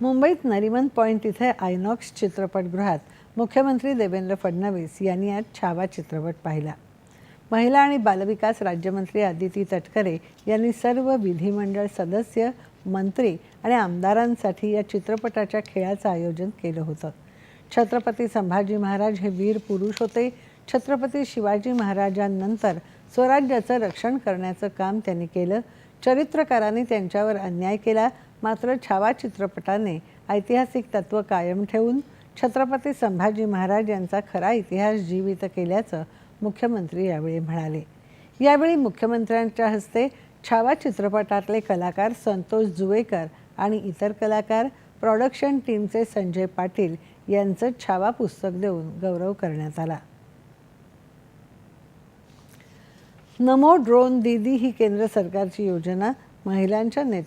मुंबईत नरिमन पॉईंट इथे आयनॉक्स चित्रपटगृहात मुख्यमंत्री देवेंद्र फडणवीस यांनी आज छावा चित्रपट पाहिला. महिला आणि बालविकास राज्यमंत्री आदिती तटकरे यांनी सर्व विधिमंडळ सदस्य मंत्री आणि आमदारांसाठी या चित्रपटाच्या खेळाचं आयोजन केलं होतं. छत्रपती संभाजी महाराज हे वीर पुरुष होते. छत्रपती शिवाजी महाराजांनंतर स्वराज्याचं रक्षण करण्याचं काम त्यांनी केलं. चरित्रकारांनी त्यांच्यावर अन्याय केला. मात्र छावा चित्रपटाने ऐतिहासिक तत्त्व कायम ठेवून छत्रपती संभाजी महाराज यांचा खरा इतिहास जीवित केल्याचं मुख्यमंत्री यावेळी म्हणाले. यावेळी मुख्यमंत्र्यांच्या हस्ते छावा चित्रपटातले कलाकार संतोष जुवेकर आणि इतर कलाकार प्रॉडक्शन टीमचे संजय पाटील यांचं छावा पुस्तक देऊन गौरव करण्यात आला. नमो ड्रोन दीदी ही केंद्र सरकारची योजना महिलांच्या नेतृत्वात